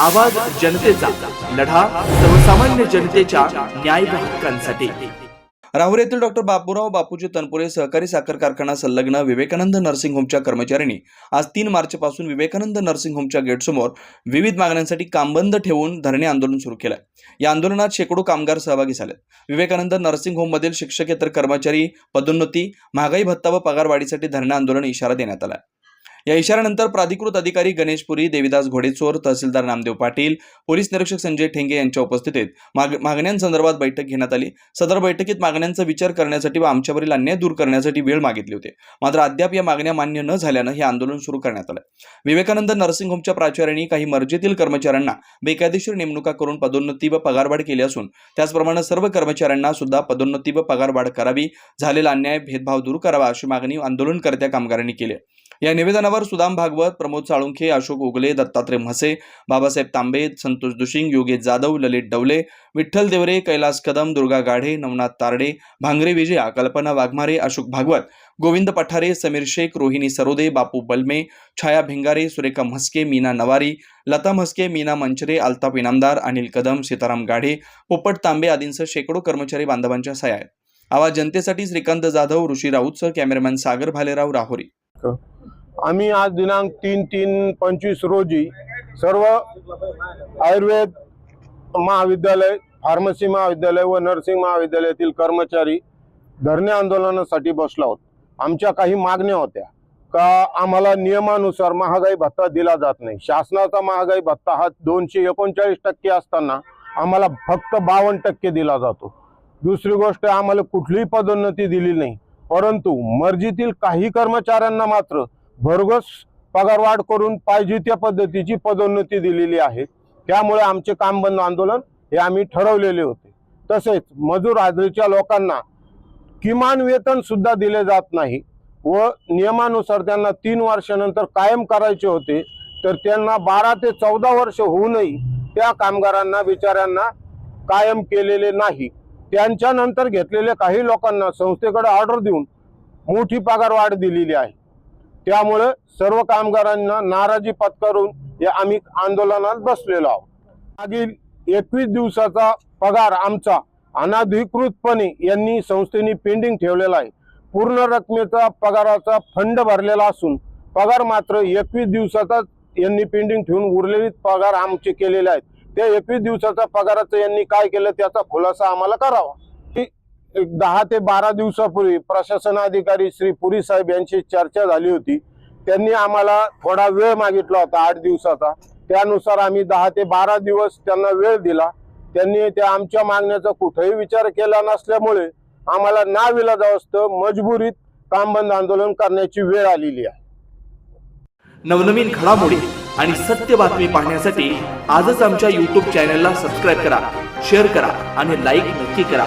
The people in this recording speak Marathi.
आवाज जनतेचा लढा सर्वसामान्य जनतेच्या न्याय हक्कांसाठी. राहुरी येथील डॉक्टर बापूराव बापूजी तनपुरे सहकारी साखर कारखाना संलग्न विवेकानंद नर्सिंग होमच्या कर्मचाऱ्यांनी आज तीन मार्चपासून विवेकानंद नर्सिंग होमच्या गेटसमोर विविध मागण्यांसाठी कामबंद ठेवून धरणे आंदोलन सुरू केलं या आंदोलनात शेकडो कामगार सहभागी झाले विवेकानंद नर्सिंग होममधील शिक्षकेतर कर्मचारी पदोन्नती महागाई भत्ता व पगारवाढीसाठी धरणे आंदोलन इशारा देण्यात आला या इशाऱ्यानंतर प्राधिकृत अधिकारी गणेशपुरी देविदास घोडेचोर तहसीलदार नामदेव पाटील पोलीस निरीक्षक संजय ठेंगे यांच्या उपस्थितीत माग मागण्यांसंदर्भात बैठक घेण्यात आली. सदर बैठकीत मागण्यांचा विचार करण्यासाठी व आमच्यावरील अन्याय दूर करण्यासाठी वेळ मागितली होती. मात्र अद्याप या मागण्या मान्य न झाल्यानं हे आंदोलन सुरू करण्यात आलं. विवेकानंद नर्सिंग होमच्या प्राचार्यांनी काही मर्जीतील कर्मचाऱ्यांना बेकायदेशीर नेमणुका करून पदोन्नती व पगारवाढ केली असून त्याचप्रमाणे सर्व कर्मचाऱ्यांना सुद्धा पदोन्नती व पगारवाढ करावी झालेला अन्याय भेदभाव दूर करावा अशी मागणी आंदोलनकर्त्या कामगारांनी केली या निवेदनावर सुदाम भागवत प्रमोद साळुंखे अशोक उगले दत्तात्रय म्हसे बाबासाहेब तांबे संतोष दुशिंग योगेश जाधव ललित डवले विठ्ठल देवरे कैलास कदम दुर्गा गाढे नवनाथ तारडे भांगरे विजया कल्पना वाघमारे अशोक भागवत गोविंद पठारे समीर शेख रोहिणी सरोदे बापू बलमे छाया भिंगारे सुरेखा म्हस्के मीना नवारी लता म्हस्के मीना मंचरे अल्ताफ इनामदार अनिल कदम सीताराम गाढे पोपट तांबे आदींसह शेकडो कर्मचारी बांधवांच्या सह्या आहेत. आवाज जनतेसाठी श्रीकांत जाधव ऋषी राऊतसह कॅमेरामॅन सागर भालेराव राहोरी. आम्ही आज दिनांक तीन तीन पंचवीस रोजी सर्व आयुर्वेद महाविद्यालय फार्मसी महाविद्यालय व नर्सिंग महाविद्यालयातील कर्मचारी धरणे आंदोलनासाठी बसलो आहोत आमच्या काही मागण्या होत्या. का आम्हाला नियमानुसार महागाई भत्ता दिला जात नाही. शासनाचा महागाई भत्ता हा दोनशे एकोणचाळीस टक्के असताना आम्हाला फक्त बावन्न टक्के दिला जातो. दुसरी गोष्ट आम्हाला कुठलीही पदोन्नती दिली नाही. परंतु मर्जीतील काही कर्मचाऱ्यांना मात्र भरघोस पगारवाढ करून पाहिजे त्या पद्धतीची पदोन्नती दिलेली आहे. त्यामुळे आमचे काम बंद आंदोलन हे आम्ही ठरवलेले होते. तसेच मजूर हाजरीच्या लोकांना किमान वेतन सुद्धा दिले जात नाही व नियमानुसार त्यांना तीन वर्षानंतर कायम करायचे होते. तर त्यांना बारा ते चौदा वर्ष होऊनही त्या कामगारांना बिचाऱ्यांना कायम केलेले नाही. त्यांच्यानंतर घेतलेल्या काही लोकांना संस्थेकडे ऑर्डर देऊन मोठी पगार वाढ दिलेली आहे. त्यामुळे सर्व कामगारांना नाराजी पत्करून या आम्ही आंदोलनात बसलेलो आहोत. मागील एकवीस दिवसाचा पगार आमचा अनाधिकृतपणे यांनी संस्थेने पेंडिंग ठेवलेला आहे. पूर्ण रकमेचा पगाराचा फंड भरलेला असून पगार मात्र एकवीस दिवसाचा यांनी पेंडिंग ठेवून उरलेले पगार आमचे केलेले आहेत. त्या एकवीस दिवसाचा पगाराचं यांनी काय केलं त्याचा खुलासा आम्हाला करावा. एक दहा ते बारा दिवसापूर्वी प्रशासनाधिकारी श्री पुरी साहेब यांची चर्चा झाली होती. त्यांनी आम्हाला थोडा वेळ मागितला होता आठ दिवसाचा. त्यानुसार आम्ही दहा ते बारा दिवस त्यांना वेळ दिला. त्यांनी त्या आमच्या मागण्याचा कुठेही विचार केला नसल्यामुळे आम्हाला नाविलाजावं मजबुरीत काम बंद आंदोलन करण्याची वेळ आलेली आहे. नवनवीन घडामोडी आणि सत्य बातमी पाहण्यासाठी आजच आमच्या यूट्यूब चॅनलला सबस्क्राईब करा शेअर करा आणि लाईक नक्की करा.